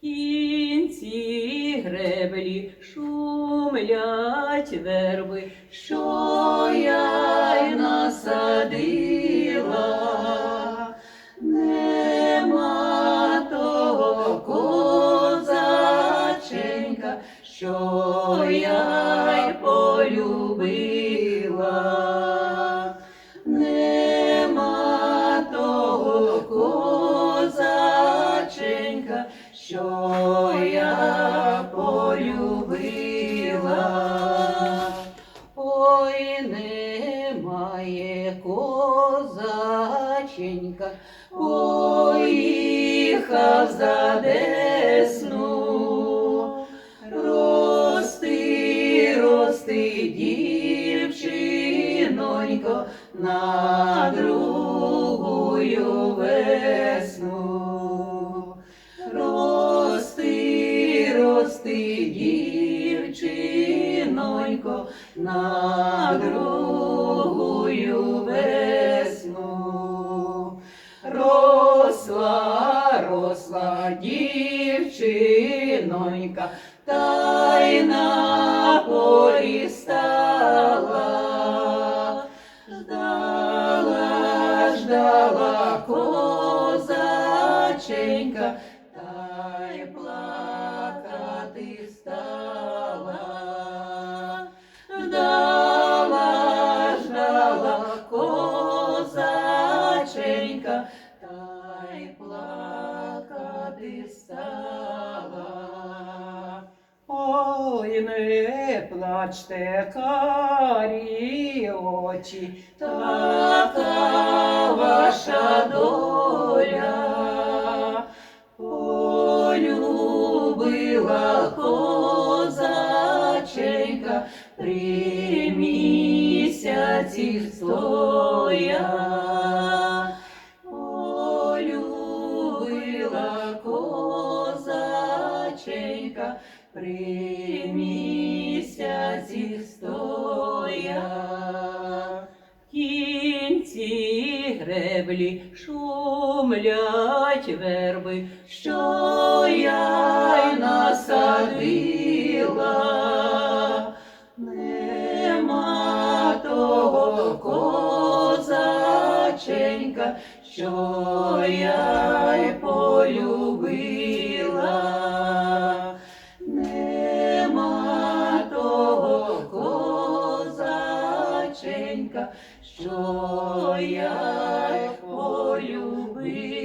кінці греблі шумлять верби, що я й насадила. Нема того козаченька, що я й полюбила. Що я полюбила. Ой, немає козаченька, поїхав за десну. Рости, рости, дівчинонько, на другую весну. Дівчинонько, на другую весну. Росла, росла дівчинонька, та й на стала. Ждала, ждала козаченька, та й плакати стала. Ой, не плачте, карі очі, така ваша доля. Полюбила козаченька три місяці стоя. Козаченька при місяці стоя. Кінці греблі шумлять верби, що я насадила. Нема того козаченька, що я. жінка, що я полюбив.